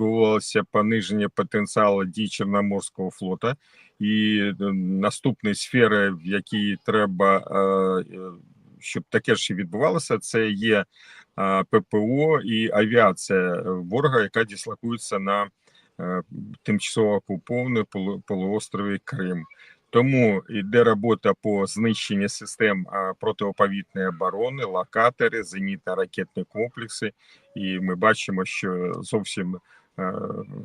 відбувалося пониження потенціалу дій Чорноморського флота, і е, наступної сфери, в якій треба, е, е, щоб таке ж відбувалося, це є ППО і авіація ворога, яка дислокується на тимчасово окупованому полу- полуострові Крим. Тому йде робота по знищенню систем а, протиповітряної оборони, локатори, зенітно-ракетні комплекси. І ми бачимо, що зовсім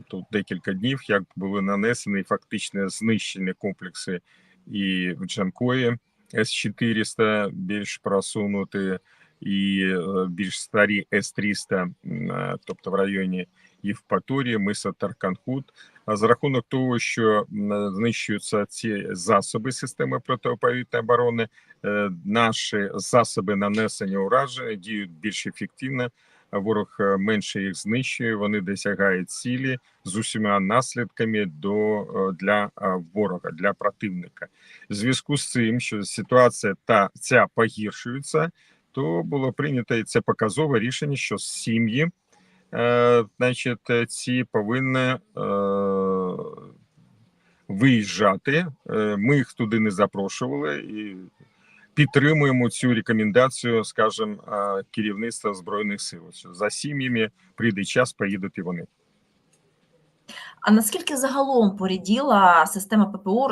тут декілька днів, як були нанесені фактично знищені комплекси і в Джанкої С-400 більш просунуті, і е, більш старі С-300, е, тобто в районі Євпаторії, миса Тарканхут. А за рахунок того, що знищуються ці засоби системи протиповітряної оборони, е, наші засоби нанесення ураження діють більш ефективно. Ворог е, менше їх знищує. Вони досягають цілі з усіма наслідками до е, для е, ворога, для противника. В зв'язку з цим, що ситуація та ця погіршується, то було прийнято і це показове рішення, що сім'ї е, значить, е, ці повинні е, виїжджати. Е, Ми їх туди не запрошували і підтримуємо цю рекомендацію, скажімо, е, керівництва збройних сил. Що за сім'ями прийде час, поїдуть і вони. А наскільки загалом поріділа система ППО